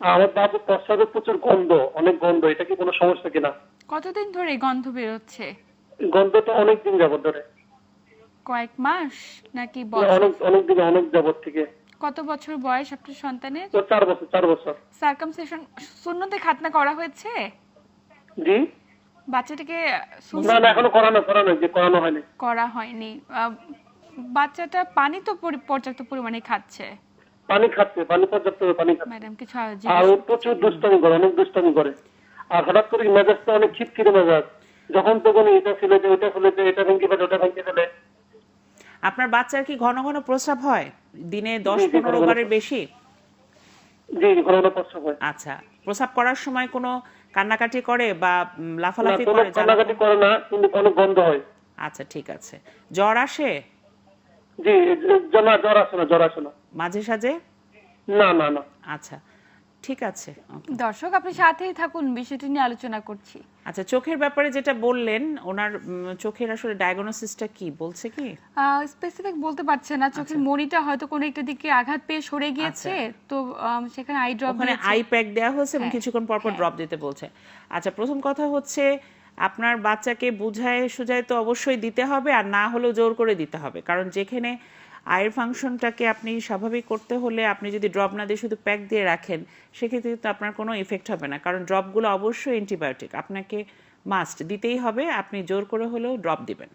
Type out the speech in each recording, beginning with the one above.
আমার বাবু প্রস্রাবে প্রচুর গন্ধ অনেক গন্ধ এটা কি কোনো সমস্যা কিনা? কতদিন ধরে গন্ধ বেরোচ্ছে? গন্ধটা অনেক দিন যাবত ধরে। কয়েক মাস নাকি বছর? অনেক অনেক দিন অনেক যাবত থেকে। কত বছর বয়স আপনার সন্তানের? চার বছর চার বছর। সার্কামসেশন শূন্যতে খাতনা করা হয়েছে? জি? বাচ্চাটাকে না না এখনও করানো করানো যে করানো হয়নি। করা হয়নি। বাচ্চাটা পানি তো পর্যাপ্ত পরিমাণে খাচ্ছে। পানি খাচ্ছে পানি পর্যাপ্ত পানি খাচ্ছে। ম্যাডাম আর ও প্রচুর দুষ্টামি করে অনেক দুষ্টামি করে। আর হঠাৎ করে মেজাজটা অনেক খিটখিটে মেজাজ। যখন তখন এটা ফেলে দেয় ওটা ফেলে দেয় এটা ভেঙে ফেলে ওটা ভেঙে ফেলে। আপনার বাচ্চার কি ঘন ঘন প্রস্রাব হয়? দিনে দশ পনেরো বারের বেশি? জি ঘন ঘন প্রস্রাব হয়। আচ্ছা প্রস্রাব করার সময় কোনো কান্নাকাটি করে বা লাফালাফি করে কান্নাকাটি করে না কিন্তু অনেক গন্ধ হয়। আচ্ছা ঠিক আছে। জ্বর আসে? জি মাঝে সাঝে? না না না। আচ্ছা ঠিক আছে। দর্শক আপনি সাথেই থাকুন বিষয়টি নিয়ে আলোচনা করছি। আচ্ছা চোখের ব্যাপারে যেটা বললেন ওনার চোখের আসলে ডায়াগনোসিসটা কি বলছে কি? স্পেসিফিক বলতে পারছে না চোখের আচ্ছা। মনিটা হয়তো কোনো একটা দিকে আঘাত পেয়ে সরে গিয়েছে তো সেখানে আই ড্রপ ওখানে আই প্যাক দেওয়া হয়েছে এবং হ্যাঁ, কিছুক্ষণ পর পর। ড্রপ দিতে বলছে। আচ্ছা প্রথম কথা হচ্ছে আপনার বাচ্চাকে বুঝায় সুজায় তো অবশ্যই দিতে হবে আর না হলেও জোর করে দিতে হবে। কারণ যেখানে আয়ের ফাংশনটাকে আপনি স্বাভাবিক করতে হলে আপনি যদি ড্রপ না দিয়ে শুধু প্যাক দিয়ে রাখেন, সেক্ষেত্রে তো আপনার কোনো ইফেক্ট হবে না। কারণ ড্রপগুলো অবশ্যই অ্যান্টিবায়োটিক আপনাকে মাস্ট দিতেই হবে। আপনি জোর করে হলেও ড্রপ দিবেন।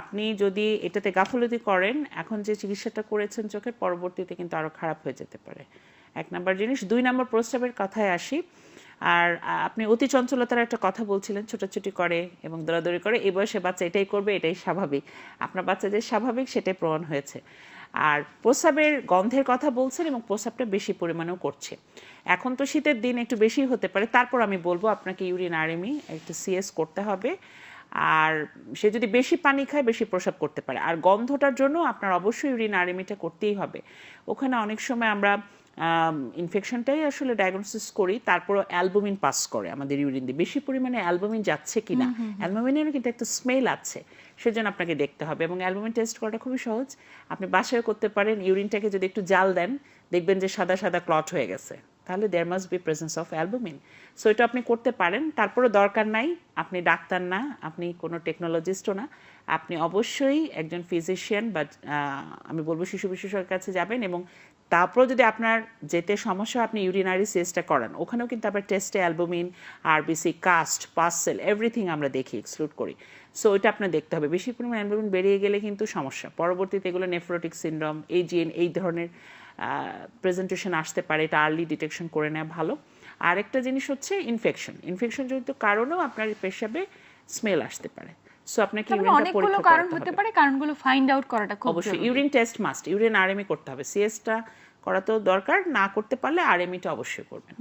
আপনি যদি এটাতে গাফলতি করেন, এখন যে চিকিৎসাটা করেছেন চোখের, পরবর্তীতে কিন্তু আরও খারাপ হয়ে যেতে পারে। এক নম্বর জিনিস, দুই নম্বর প্রস্রাবের কথায় আসি। আর আপনি অতি চঞ্চলতার একটা কথা বলছিলেন, ছোটাছুটি করে এবং দৌড়াদৌড়ি করে, এই বয়সে বাচ্চা এটাই করবে, এটাই স্বাভাবিক। আপনার বাচ্চা যে স্বাভাবিক, সেটাই প্রমাণ হয়েছে। আর প্রস্রাবের গন্ধের কথা বলছেন এবং প্রস্রাবটা বেশি পরিমাণেও করছে। এখন তো শীতের দিন একটু বেশি হতে পারে, তারপর আমি বলব আপনাকে ইউরিন আরেমি একটু সিএস করতে হবে। আর সে যদি বেশি পানি খায়, বেশি প্রস্রাব করতে পারে। আর গন্ধটার জন্য আপনার অবশ্যই ইউরিন আরেমিটা করতেই হবে। ওখানে অনেক সময় আমরা ইনফেকশনটাই আসলে ডায়াগনোসিস করি তারপর অ্যালবুমিন পাস করে আমাদের ইউরিন দিয়ে। বেশি পরিমাণে অ্যালবুমিন যাচ্ছে কিনা? অ্যালবুমিনেরও কিন্তু একটা স্মেল আছে সেজন্য আপনাকে দেখতে হবে এবং অ্যালবুমিন টেস্ট করাটা খুবই সহজ। আপনি বাসায় করতে পারেন ইউরিনটাকে যদি একটু জাল দেন দেখবেন যে সাদা সাদা ক্লট হয়ে গেছে। তাহলে there must be presence of albumin so এটা আপনি করতে পারেন তারপরে দরকার নাই আপনি ডাক্তার না আপনি কোনো টেকনোলজিস্টও না। আপনি অবশ্যই একজন ফিজিশিয়ান বা আমি বলব শিশু বিশেষজ্ঞের কাছে যাবেন এবং তারপরেও যদি আপনার যেতে সমস্যা আপনি ইউরিনারি সিএসটা করান। ওখানেও কিন্তু আবার টেস্টে albumin RBC cast pus cell everything আমরা দেখি এক্সক্লুড করি। সো এটা আপনার দেখতে হবে। বেশি পরিমাণ অ্যালবুমিন বেরিয়ে গেলে কিন্তু সমস্যা। পরবর্তীতে এগুলো নেফ্রোটিক সিন্ড্রোম এজিএন এই ধরনের প্রেজেন্টেশন আসতে পারে। এটা আর্লি ডিটেকশন করে নেওয়া ভালো। আর একটা জিনিস হচ্ছে ইনফেকশন ইনফেকশন জনিত কারণেও আপনার পেশাবে স্মেল আসতে পারে। সো আপনাকে অনেকগুলো কারণ হতে পারে কারণগুলো ফাইন্ড আউট করাটা খুব অবশ্যই urine test must urine RME করতে হবে। সিএসটা করা তো দরকার না করতে পারলে আরএমইটা অবশ্যই করবেন।